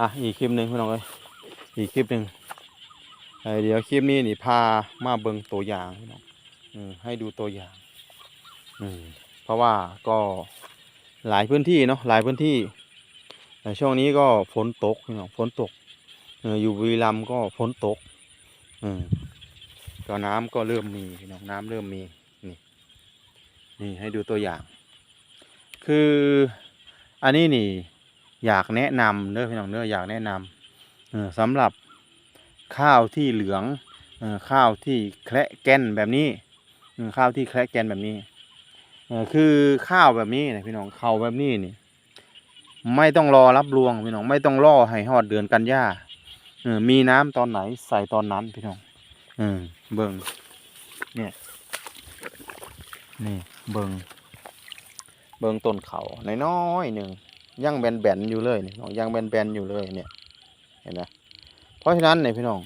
อะอีกคลิปหนึ่งพี่น้องเอ้ยอีกคลิปหนึ่งเเดี๋ยวคลิปนี้นี่พามาเบิงตัวอย่างพี่น้องอให้ดูตัวอย่าง อืมเพราะว่าก็หลายพื้นที่เนาะหลายพื้นที่แต่ช่วงนี้ก็ฝนตกพี่น้องฝนตกอยู่บุรีรัมก็ฝนตก อืมก็น้ำก็เริ่มมีพี่น้องน้ำเริ่มมีนี่นี่ให้ดูตัวอย่าง คืออันนี้นี่ อยากแนะนำเด้อพี่น้องเด้ออยากแนะนำสำหรับข้าวที่เหลืองข้าวที่แคระแกนแบบนี้ข้าวที่แคระแกนแบบนี้คือข้าวแบบนี้นะพี่น้องข้าวแบบนี้นี่ ไม่ต้องรอรับรวงพี่น้องไม่ต้องรอให้ฮอดเดือนกันยามีน้ำตอนไหนใส่ตอนนั้นพี่น้องเบิ่งเนี่ย นี่เบิ่งเบิ่งต้นเขาน้อยๆหนึ่ง ยังแบนๆอยู่เลยนี่น้องยังแบนๆอยู่เลยเนี่ยเห็นไหมเพราะฉะนั้นเนี่ยพี่น้อง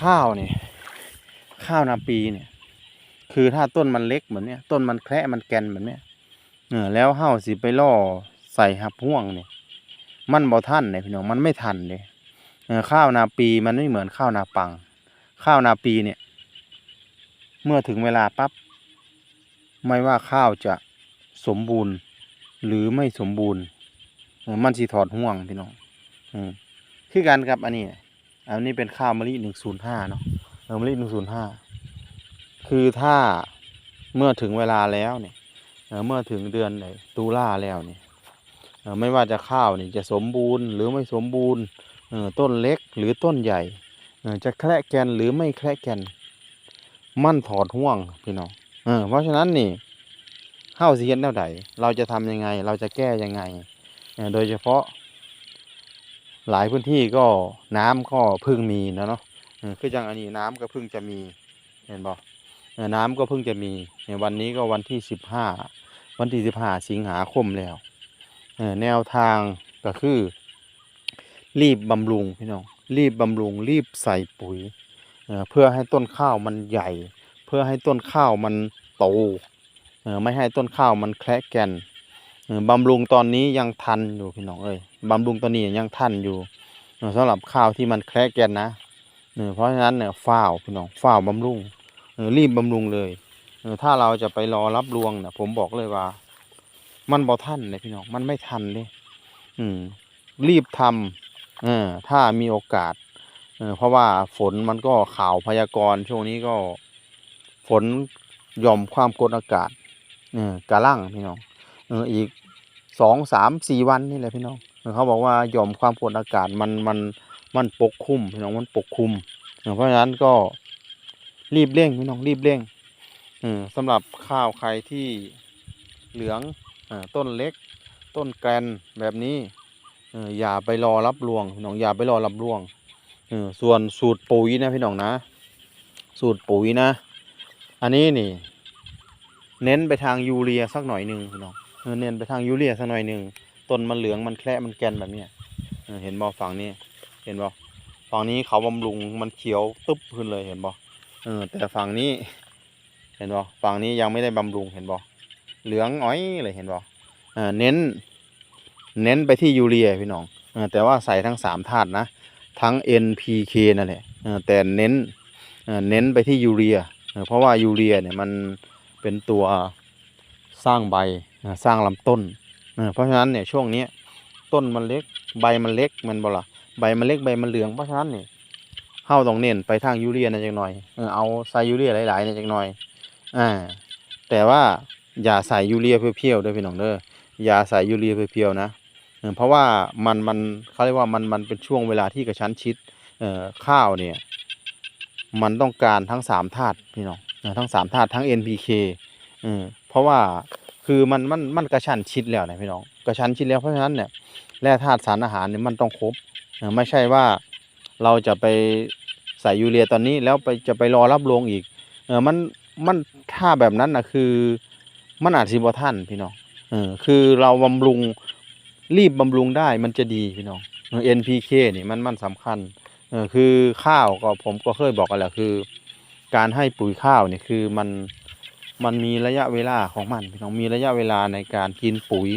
ข้าวเนี่ยข้าวนาปีเนี่ย คือถ้าต้นมันเล็กเหมือนเนี้ยต้นมันแคระมันแกนแบบเนี้ยเออแล้วเฮาสิไปล่อใส่หับห่วงเนี่ยมันบ่ทันเนี่ยพี่น้องมันไม่ทันเลยข้าวนาปีมันไม่เหมือนข้าวนาปัง ข้าวนาปีเนี่ย เมื่อถึงเวลาปั๊บไม่ว่าข้าวจะสมบูรณ์ หรือไม่สมบูรณ์มันสิถอดห่วงพี่น้องอืมคือกันครับอันนี้ อันนี้เป็นข้าวมะลิหนึ่งศูนย์ห้าเนาะเออมะลิหนึ่งศูนย์ห้าคือถ้าเมื่อถึงเวลาแล้วเนี่ยเมื่อถึงเดือนไหนตุลาแล้วเนี่ยไม่ว่าจะข้าวนี่จะสมบูรณ์ หรือไม่สมบูรณ์เออต้นเล็กหรือต้นใหญ่เออจะแคระแกนหรือไม่แคระแกน มันถอดห่วงพี่น้องเพราะฉะนั้นนี่ เฮ้าสิเฮ็ดแนวใดเราจะทำยังไง เราจะแก้ยังไง โดยเฉพาะ หลายพื้นที่ก็น้ำก็เพิ่งมีนะเนาะเออคือจังอันนี้น้ำก็เพิ่งจะมีเห็นบ่เออน้ำก็เพิ่งจะมีวันนี้ก็วันที่สิบห้าวันที่สิบห้าสิงหาคมแล้วแนวทางก็คือ รีบบำรุงพี่น้องรีบบำรุงรีบใส่ปุ๋ยเพื่อให้ต้นข้าวมันใหญ่ เพื่อให้ต้นข้าวมันโต ไม่ให้ต้นข้าวมันแคระแกนเออบำรุงตอนนี้ยังทันอยู่พี่น้องเอ้ยบำรุงตอนนี้ยังทันอยู่เออสำหรับข้าวที่มันแคระแกนนะเออเพราะฉะนั้นเนี่ยฝ้าวพี่น้องฝ้าวบำรุงรีบบำรุงเลยถ้าเราจะไปรอรับรวงเนี่ยผมบอกเลยว่า มันบ่ทันเลยพี่น้องมันไม่ทันเลยอืม รีบทำเออถ้ามีโอกาสเออเพราะว่าฝนมันก็ข่าวพยากรณ์ช่วงนี้ก็ฝนหย่อมความกดอากาศ เออกะลังพี่น้องเอออีกสองสามสี่วันนี่แหละพี่น้องเขาบอกว่าหย่อมความกดอากาศมันมันมันปกคลุมพี่น้องมันปกคลุมเพราะฉะนั้นก็รีบเร่งพี่น้องรีบเร่งเออสำหรับข้าวใครที่เหลืองอต้นเล็ก ต้นแกรนแบบนี้อย่าไปรอรับรวงพี่น้องอย่าไปรอรับรวงส่วนสูตรปุ๋ยนะพี่น้องนะ สูตรปุ๋ยนะ อันนี้นี่ เน้นไปทางยูเรียสักหน่อยหนึ่งพี่น้องเน้นไปทางยูเรียสักหน่อยหนึ่งต้นมันเหลืองมันแคระมันแกนแบบเนี้ยเห็นบ่ฝั่งนี้ เห็นบ่ฝั่งนี้เขาบำรุงมันเขียวตึ๊บขึ้นเลยเห็นบ่เออแต่ฝั่งนี้เห็นบ่ฝั่งนี้ยังไม่ได้บำรุงเห็นบ่เหลืองอ้อยเลยเห็นบ่เอเน้น เน้นไปที่ยูเรียพี่น้องแต่ว่าใส่ทั้งสามธาตุนะ ทั้ง NPK นั่นแหละแต่เน้นเออเน้นไปที่ยูเรียเพราะว่ายูเรียเนี่ยมัน เป็นตัวสร้างใบสร้างลำต้น เพราะฉะนั้นเนี่ยช่วงนี้ต้นมันเล็กใบมันเล็กมันบ่ละใบมันเล็กใบมันเหลืองเพราะฉะนั้นเนี่ยเฮาต้องเน้นไปทางยูเรียนะจักหน่อยเอาใส่ยูเรียหลายๆนะจักหน่อยอ่าแต่ว่าอย่าใส่ยูเรียเพียวๆด้อพี่น้องเด้ออย่าใส่ยูเรียเพียวๆนะเพราะว่ามันมันเขาเรียกว่ามันมันเป็นช่วงเวลาที่กระชั้นชิดข้าวเนี่ยมันต้องการทั้งสามธาตุพี่น้อง ทั้งสามธาตุทั้ง NPK เออเพราะว่าคือมันมันมันกระชั้นชิดแล้วนะพี่น้องกระชั้นชิดแล้วเพราะฉะนั้นเนี่ยแร่ธาตุสารอาหารเนี่ยมันต้องครบไม่ใช่ว่าเราจะไปใส่ยูเรียตอนนี้แล้วไปจะไปรอรับรวงอีกเออมันมันถ้าแบบนั้นนะคือมันอาจสิบ่ทันพี่น้องเออคือเราบำรุงรีบบำรุงได้มันจะดีพี่น้อง NPK นี่มันมันสำคัญเออคือข้าวก็ผมก็เคยบอกกันแหละคือ การให้ปุ๋ยข้าวเนี่ยคือมันมันมีระยะเวลาของมันพี่น้องมีระยะเวลาในการกินปุ๋ย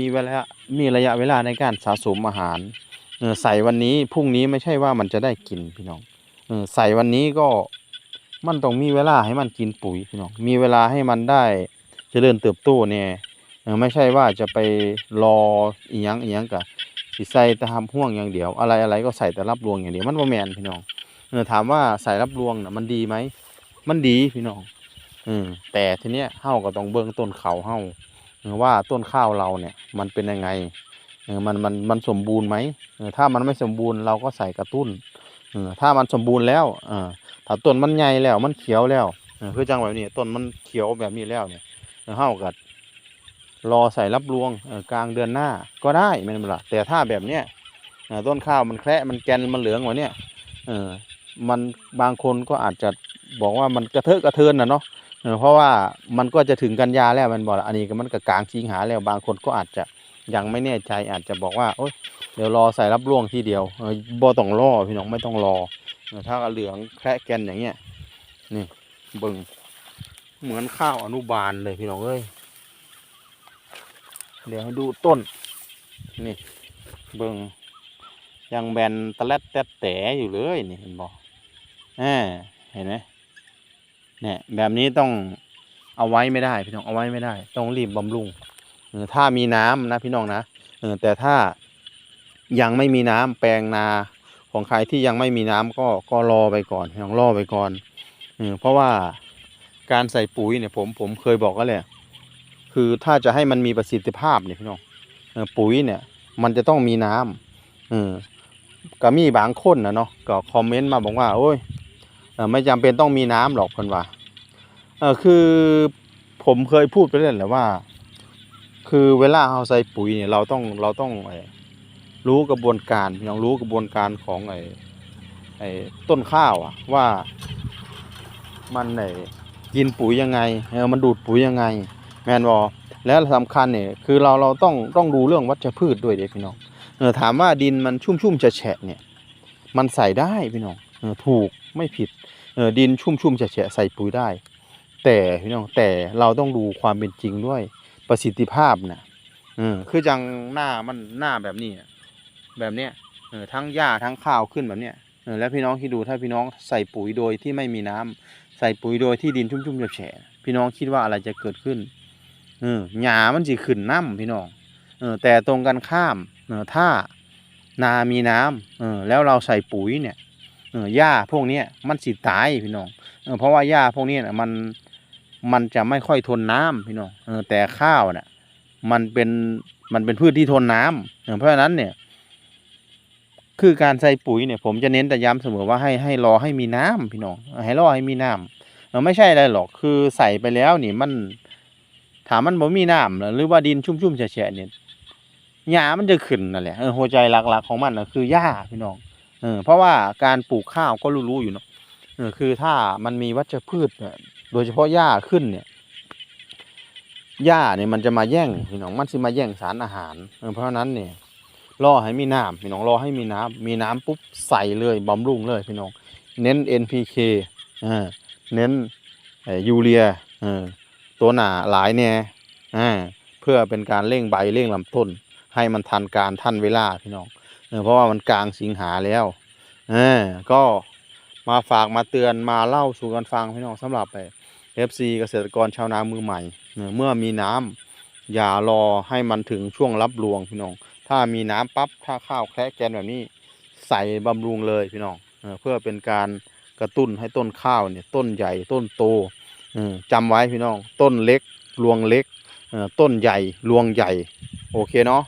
มีเวลามีระยะเวลาในการสะสมอาหารใส่วันนี้พรุ่งนี้ไม่ใช่ว่ามันจะได้กินพี่น้องอใส่วันนี้ก็มันต้องมีเวลาให้มันกินปุ๋ยพี่น้องมีเวลาให้มันได้เจริญเติบโตเนี่ยไม่ใช่ว่าจะไปรออีหยังอีหยังกะสิใส่แต่ทำห่วงอย่างเดียว อะไรอะไรก็ใส่แต่รับรวงอย่างเดียวมันบ่แมนพี่น้อง ถามว่าใส่รับรวงน่ะ มันดีไหม มันดีพี่น้องอืมแต่ทีเนี้ยเฮาก็ต้องเบิ่งต้นเขาเฮาว่าต้นข้าวเราเนี่ย มันเป็นยังไงเออมันมันมันสมบูรณ์ไหมเออถ้ามันไม่สมบูรณ์เราก็ใส่กระตุ้นเออถ้ามันสมบูรณ์แล้วเออถ้าต้นมันใหญ่แล้วมันเขียวแล้วเออคือจังแบบนี้ต้นมันเขียวแบบนี้แล้วเนี่ยเออเฮากัดรอใส่รับรวงกลางเดือนหน้าก็ได้แม่นบ่ล่ะแต่ถ้าแบบเนี้ยต้นข้าวมันแคระมันแกนมันเหลืองกว่าเนี้ยเมันบางคนก็อาจจะบอกว่ามันกระเทอะกระเทินนะเนาะเพราะว่ามันก็จะถึงกันยาแล้วมันบอกอันนี้ก็มันก็กลางสิงหาแล้วบางคนก็อาจจะยังไม่แน่ใจอาจจะบอกว่าโอ๊ยเดี๋ยวรอใส่รับร่วงทีเดียวเออบ่ต้องรอพี่น้องไม่ต้องรอถ้าเหลืองแคระแกนอย่างเงี้ยนี่เบิ่งเหมือนข้าวอนุบาลเลยพี่น้องเอ้ยเดี๋ยวให้ดูต้น นี่เบิ่งยังแบนตะแลดแตดแต่อยู่เลยนี่เห็นบอก อ่าเห็นไหมเนี่ยแบบนี้ต้องเอาไว้ไม่ได้พี่น้องเอาไว้ไม่ได้ ต้องรีบบำรุงถ้ามีน้ำนะพี่น้องนะแต่ถ้ายังไม่มีน้ำแปลงนาของใครที่ยังไม่มีน้ำก็ก็รอไปก่อนพี่น้องรอไปก่อนเพราะว่าการใส่ปุ๋ยเนี่ยผมผมเคยบอกก็เลยคือถ้าจะให้มันมีประสิทธิภาพเนี่ยพี่น้องปุ๋ยเนี่ยมันจะต้องมีน้ำเออก็มีบางคนนะเนาะก็คอมเมนต์มาบอกว่า โอ้ย ไม่จำเป็นต้องมีน้ำหรอกเพิ่นว่าเออคือผมเคยพูดไปแล้วแหละว่า คือเวลาเราใส่ปุ๋ยเนี่ยเราต้องเราต้องรู้กระบวนการพี่น้องรู้กระบวนการของไอ้ไอ้ต้นข้าวอะว่ามันไอ้กินปุ๋ยยังไงเออมันดูดปุ๋ยยังไง แมนบอแล้วสำคัญเนี่ยคือเราเราต้องต้องดูเรื่องวัชพืชด้วยเด็กพี่น้องเออถามว่าดินมันชุ่มชุ่มๆแฉะเนี่ย มันใส่ได้พี่น้อง ถูกไม่ผิดเออดินชุ่มชุ่มๆแฉะใส่ปุ๋ยได้ แต่พี่น้องแต่เราต้องดูความเป็นจริงด้วยประสิทธิภาพนะเออคือจังหน้ามันหน้าแบบนี้แบบเนี้ยเออทั้งหญ้าทั้งข้าวขึ้นแบบเนี้ยเออแล้วพี่น้องคิดดูถ้าพี่น้องใส่ปุ๋ยโดยที่ไม่มีน้ำใส่ปุ๋ยโดยที่ดินชุ่มชุ่มๆแฉะพี่น้องคิดว่าอะไรจะเกิดขึ้นเออหญ้ามันสิขึ้นน้ำพี่น้องเออแต่ตรงกันข้ามเออถ้านามีน้ำเออแล้วเราใส่ปุ๋ยเนี่ย เออหญ้าพวกนี้มันสิตายพี่น้องเออเพราะว่าหญ้าพวกนี้นะมันมันจะไม่ค่อยทนน้ำพี่น้องเออแต่ข้าวน่ะมันเป็นมันเป็นพืชที่ทนน้ำเออเพราะฉะนั้นเนี่ย คือการใส่ปุ๋ยเนี่ย ผมจะเน้นแต่ย้ำเสมอว่าให้ให้รอให้มีน้ำพี่น้องให้รอให้มีน้ำไม่ใช่อะไรหรอกคือใส่ไปแล้วนี่มันถามมันบ่มีน้ำหรือว่าดินชุ่มๆแฉะเนี่ยหญ้ามันจะขึ้นนั่นแหละเออหัวใจหลักๆของมันนะคือหญ้าพี่น้อง เออเพราะว่าการปลูกข้าวก็รู้ๆอยู่เนาะเออคือถ้ามันมีวัชพืชเนี่ยโดยเฉพาะหญ้าขึ้นเนี่ยหญ้าเนี่ยมันจะมาแย่งพี่น้องมันสิมาแย่งสารอาหารเออเพราะนั้นเนี่ยรอให้มีน้ำพี่น้องรอให้มีน้ำมีน้ำปุ๊บใส่เลยบำรุงเลยพี่น้อง เน้น NPK อ่าเน้นยูเรียเออตัวหนาหลายแน่อ่าเพื่อเป็นการเร่งใบเร่งลำต้น ให้มันทันการทันเวลาพี่น้อง เออเพราะว่ามันกลางสิงหาแล้วเออก็มาฝากมาเตือนมาเล่าสู่กันฟังพี่น้องสำหรับเอฟซีเกษตรกรชาวนามือใหม่เออเมื่อมีน้ำอย่ารอให้มันถึงช่วงรับรวงพี่น้อง ถ้ามีน้ำปั๊บถ้าข้าวแคะแกนแบบนี้ใส่บำรุงเลยพี่น้องเอเพื่อเป็นการกระตุ้นให้ต้นข้าวเนี่ยต้นใหญ่ต้นโตเออจำไว้พี่น้อง ต้นเล็กรวงเล็กต้นใหญ่รวงใหญ่ โอเคเนาะ